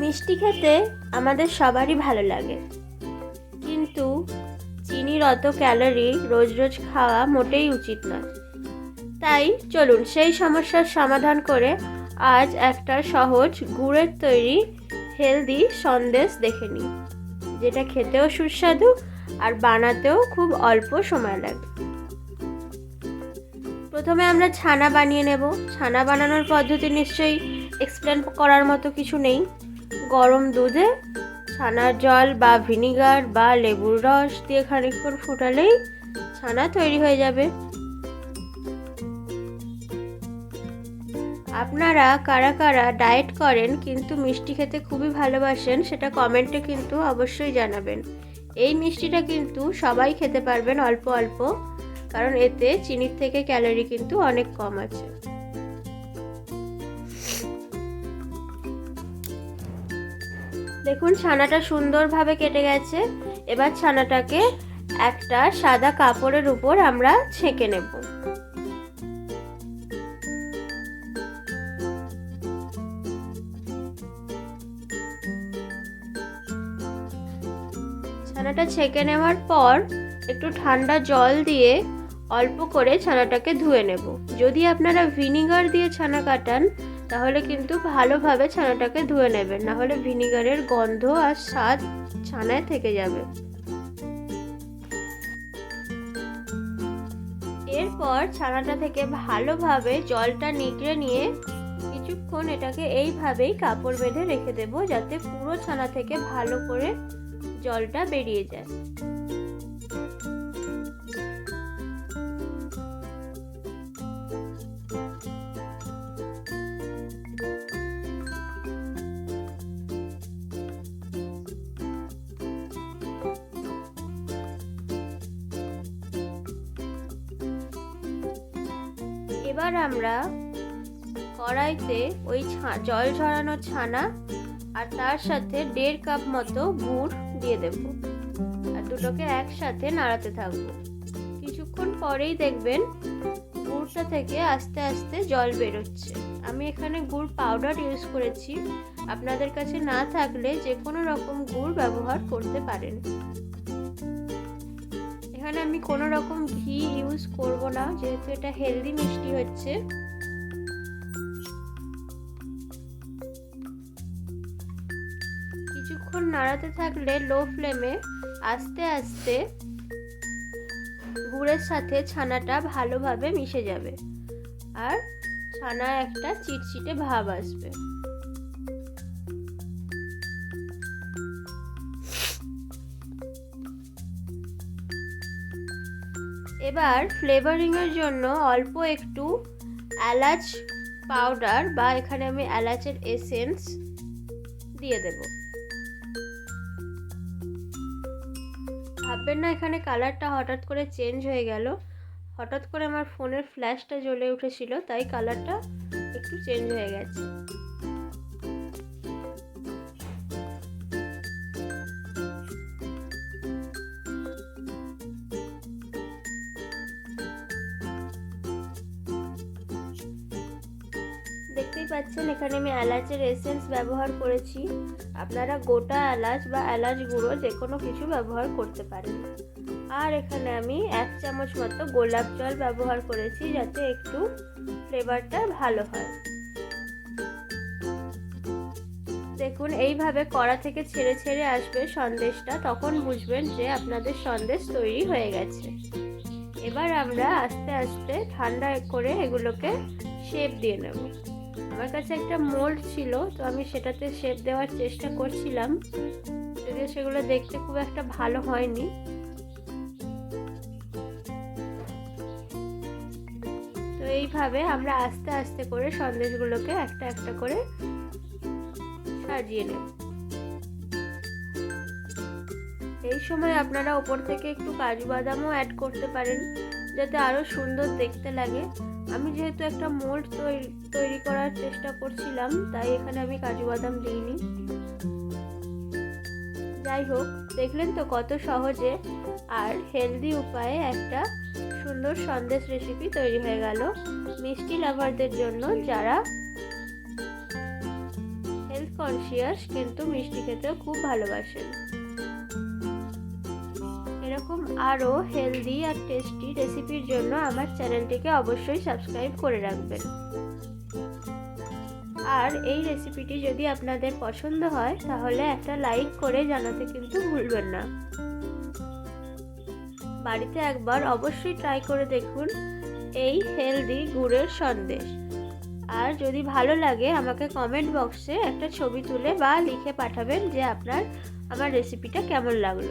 মিষ্টি খেতে আমাদের সবারই ভালো লাগে। কিন্তু চিনির অত ক্যালোরি রোজ রোজ খাওয়া মোটেই উচিত নয়। তাই চলুন সেই সমস্যার সমাধান করে আজ একটা সহজ গুড়ের তৈরি হেলদি সন্দেশ দেখে নিই, যেটা খেতেও সুস্বাদু আর বানাতেও খুব অল্প সময় লাগে। প্রথমে আমরা ছানা বানিয়ে নেব। ছানা বানানোর পদ্ধতি নিশ্চয়ই এক্সপ্লেন করার মতো কিছু নেই। গরম দুধে ছানার জল বা ভিনিগার বা লেবুর রস দিয়ে খানিকক্ষণ ফোটালেই ছানা তৈরি হয়ে যাবে। আপনারা কারা কারা ডায়েট করেন কিন্তু মিষ্টি খেতে খুবই ভালোবাসেন সেটা কমেন্টে কিন্তু অবশ্যই জানাবেন। এই মিষ্টিটা কিন্তু সবাই খেতে পারবেন অল্প অল্প, কারণ এতে চিনির থেকে ক্যালোরি কিন্তু অনেক কম আছে। দেখুন, ছানাটা সুন্দরভাবে কেটে গেছে। এবার ছানাটাকে একটা সাদা কাপড়ের উপর আমরা ছেঁকে নেব। ছানাটা ছেঁকে নেওয়ার পর একটু ঠান্ডা জল দিয়ে অল্প করে ছানাটাকে ধুয়ে নেব। যদি আপনারা ভিনিগার দিয়ে ছানা কাটান তাহলে কিন্তু ভালোভাবে ছানাটাকে ধুয়ে নেবেন না হলে ভিনিগারের গন্ধ আর স্বাদ ছানায় থেকে যাবে। এরপর ছানাটা থেকে ভালোভাবে জলটা নিগড়ে নিয়ে কিছুক্ষণ এটাকে এইভাবেই কাপড় বেঁধে রেখে দেব, যাতে পুরো ছানা থেকে ভালো করে জলটা বেরিয়ে যায়। এবার আমরা কড়াইতে ওই জল ঝরানো ছানা আর তার সাথে দেড় কাপ মতো গুড় দিয়ে দেব। আর দুটোকে একসাথে নাড়াতে থাকব। কিছুক্ষণ পরেই দেখবেন গুড়টা থেকে আস্তে আস্তে জল বেরোচ্ছে। আমি এখানে গুড় পাউডার ইউজ করেছি। আপনাদের কাছে না থাকলে যে কোনো রকম গুড় ব্যবহার করতে পারেন। এখানে আমি কোনো রকম ঘি ইউজ করব না, যেহেতু এটা হেলদি মিষ্টি হচ্ছে। কিছুক্ষণ নাড়াতে থাকলে লো ফ্লেমে আস্তে আস্তে গুড়ের সাথে ছানাটা ভালোভাবে মিশে যাবে। আর ছানা একটা চিটচিটে ভাব আসবে। এবার ফ্লেভারিংয়ের জন্য অল্প একটু এলাচ পাউডার বা এখানে আমি এলাচের এসেন্স দিয়ে দেব। ভাববেন না, এখানে কালারটা হঠাৎ করে চেঞ্জ হয়ে গেল। হঠাৎ করে আমার ফোনের ফ্ল্যাশটা জ্বলে উঠেছিল, তাই কালারটা একটু চেঞ্জ হয়ে গেছে। দেখতেই পাচ্ছেন, এখানে আমি এলাচের এসেন্স ব্যবহার করেছি। আপনারা গোটা এলাচ বা এলাচ গুঁড়ো যে কোনো কিছু ব্যবহার করতে পারেন। আর এখানে আমি এক চামচ মতো গোলাপ জল ব্যবহার করেছি, যাতে একটু ফ্লেভারটা ভালো হয়। দেখুন, এইভাবে কড়া থেকে ছেড়ে ছেড়ে আসবে সন্দেশটা, তখন বুঝবেন যে আপনাদের সন্দেশ তৈরি হয়ে গেছে। এবার আমরা আস্তে আস্তে ঠান্ডা করে এগুলোকে শেপ দিয়ে নেব। আমার কাছে একটা মোল্ড ছিল, তো আমি সেটাতে শেপ দেওয়ার চেষ্টা করছিলাম। যদিও সেগুলো দেখতে খুব একটা ভালো হয়নি। তো এইভাবে আমরা আস্তে আস্তে করে সন্দেশগুলোকে একটা একটা করে সাজিয়ে নেব। এই সময় আপনারা ওপর থেকে একটু কাজু বাদামও অ্যাড করতে পারেন, যাতে আরও সুন্দর দেখতে লাগে। আমি যেহেতু একটা মোল্ড তৈরি করার চেষ্টা করছিলাম, তাই এখানে আমি কাজু বাদাম দিইনি। যাই হোক, দেখলেন তো কত সহজে আর হেলদি উপায়ে একটা সুন্দর সন্দেশ রেসিপি তৈরি হয়ে গেল। মিষ্টি লাভারদের জন্য যারা হেলথ কনসিয়াস কিন্তু মিষ্টি খেতেও খুব ভালোবাসেন। এরকম আরও হেলদি আর টেস্টি রেসিপির জন্য আমার চ্যানেলটিকে অবশ্যই সাবস্ক্রাইব করে রাখবেন। আর এই রেসিপিটি যদি আপনাদের পছন্দ হয়, তাহলে একটা লাইক করে জানাতে কিন্তু ভুলবেন না। বাড়িতে একবার অবশ্যই ট্রাই করে দেখুন এই হেলদি গুড়ের সন্দেশ। আর যদি ভালো লাগে, আমাকে কমেন্ট বক্সে একটা ছবি তুলে বা লিখে পাঠাবেন যে আপনার, আমার রেসিপিটা কেমন লাগল।